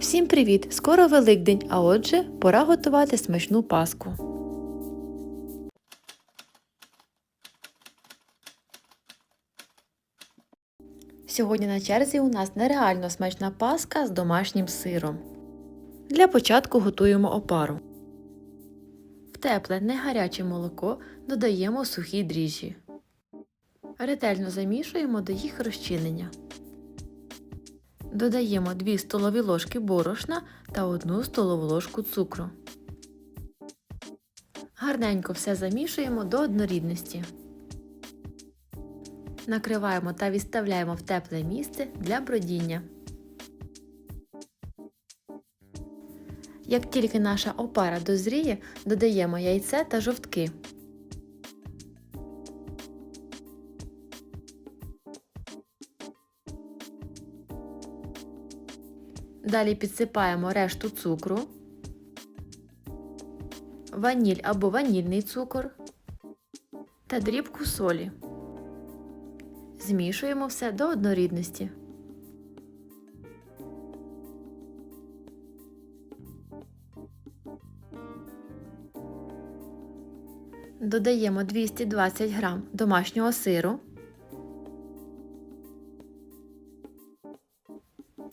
Всім привіт! Скоро Великдень, а отже, пора готувати смачну паску. Сьогодні на черзі у нас нереально смачна паска з домашнім сиром. Для початку готуємо опару. В тепле, не гаряче молоко додаємо сухі дріжджі. Ретельно замішуємо до їх розчинення. Додаємо 2 столові ложки борошна та 1 столову ложку цукру. Гарненько все замішуємо до однорідності. Накриваємо та відставляємо в тепле місце для бродіння. Як тільки наша опара дозріє, додаємо яйце та жовтки. Далі підсипаємо решту цукру, ваніль або ванільний цукор та дрібку солі. Змішуємо все до однорідності. Додаємо 220 г домашнього сиру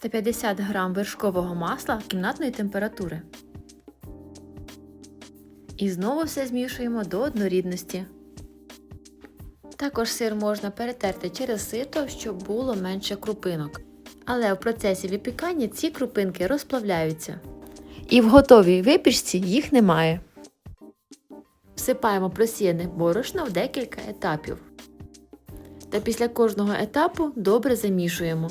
та 50 г вершкового масла кімнатної температури. І знову все змішуємо до однорідності. Також сир можна перетерти через сито, щоб було менше крупинок. Але в процесі випікання ці крупинки розплавляються. І в готовій випічці їх немає. Всипаємо просіяне борошно в декілька етапів. Та після кожного етапу добре замішуємо.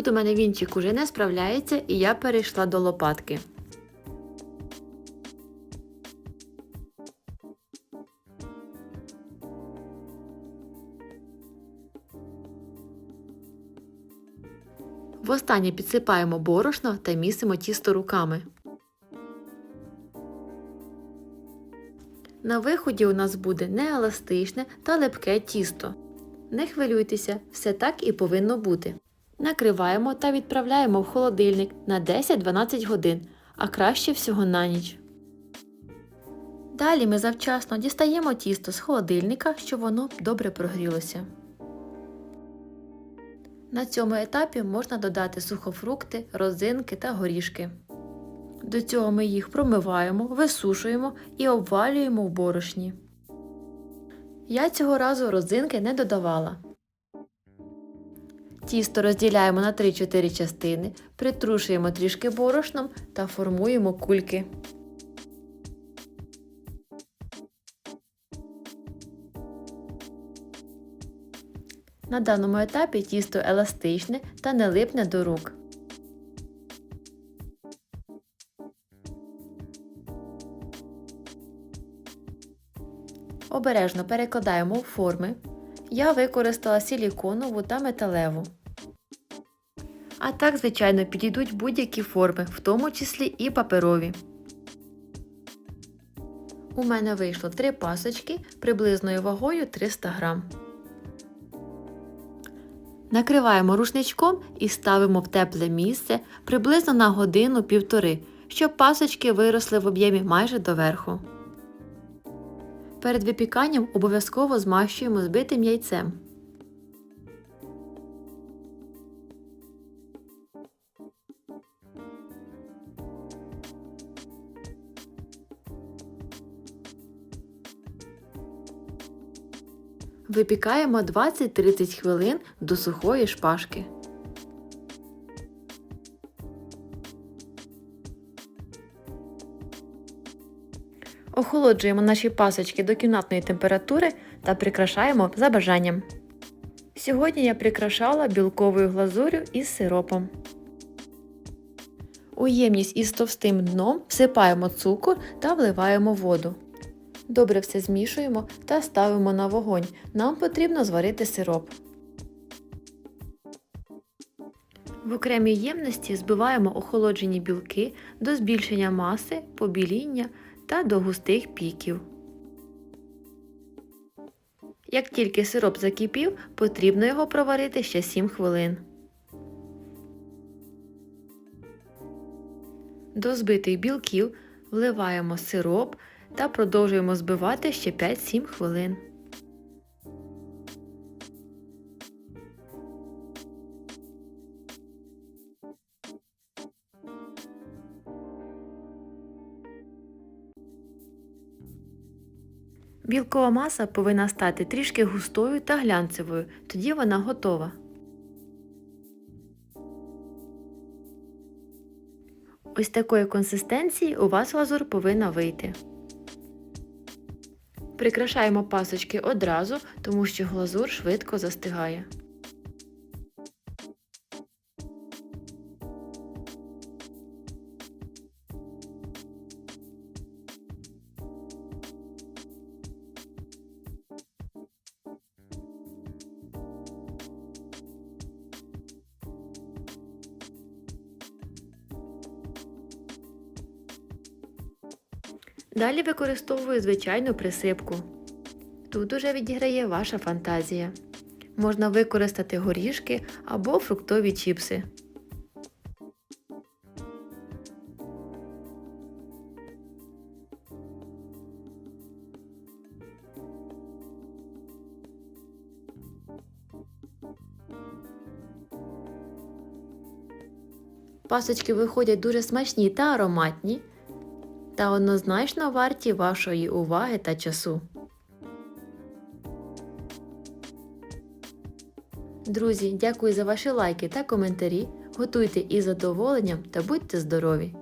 Тут у мене вінчик уже не справляється і я перейшла до лопатки. Востаннє підсипаємо борошно та місимо тісто руками. На виході у нас буде нееластичне та липке тісто. Не хвилюйтеся, все так і повинно бути. Накриваємо та відправляємо в холодильник на 10-12 годин, а краще всього на ніч. Далі ми завчасно дістаємо тісто з холодильника, щоб воно добре прогрілося. На цьому етапі можна додати сухофрукти, розинки та горішки. До цього ми їх промиваємо, висушуємо і обвалюємо в борошні. Я цього разу розинки не додавала. Тісто розділяємо на 3-4 частини, притрушуємо трішки борошном та формуємо кульки. На даному етапі тісто еластичне та не липне до рук. Обережно перекладаємо у форми. Я використала силіконову та металеву. А так, звичайно, підійдуть будь-які форми, в тому числі і паперові. У мене вийшло 3 пасочки приблизною вагою 300 грам. Накриваємо рушничком і ставимо в тепле місце приблизно на годину-півтори, щоб пасочки виросли в об'ємі майже доверху. Перед випіканням обов'язково змащуємо збитим яйцем. Випікаємо 20-30 хвилин до сухої шпажки. Охолоджуємо наші пасочки до кімнатної температури та прикрашаємо за бажанням. Сьогодні я прикрашала білковою глазурю із сиропом. У ємність із товстим дном всипаємо цукор та вливаємо воду. Добре все змішуємо та ставимо на вогонь. Нам потрібно зварити сироп. В окремій ємності збиваємо охолоджені білки до збільшення маси, побіління та до густих піків. Як тільки сироп закипів, потрібно його проварити ще 7 хвилин. До збитих білків вливаємо сироп та продовжуємо збивати ще 5-7 хвилин. Білкова маса повинна стати трішки густою та глянцевою, тоді вона готова. Ось такої консистенції у вас глазур повинна вийти. Прикрашаємо пасочки одразу, тому що глазур швидко застигає. Далі використовую звичайну присипку. Тут уже відіграє ваша фантазія. Можна використати горішки або фруктові чіпси. Пасочки виходять дуже смачні та ароматні, та однозначно варті вашої уваги та часу. Друзі, дякую за ваші лайки та коментарі. Готуйте із задоволенням та будьте здорові!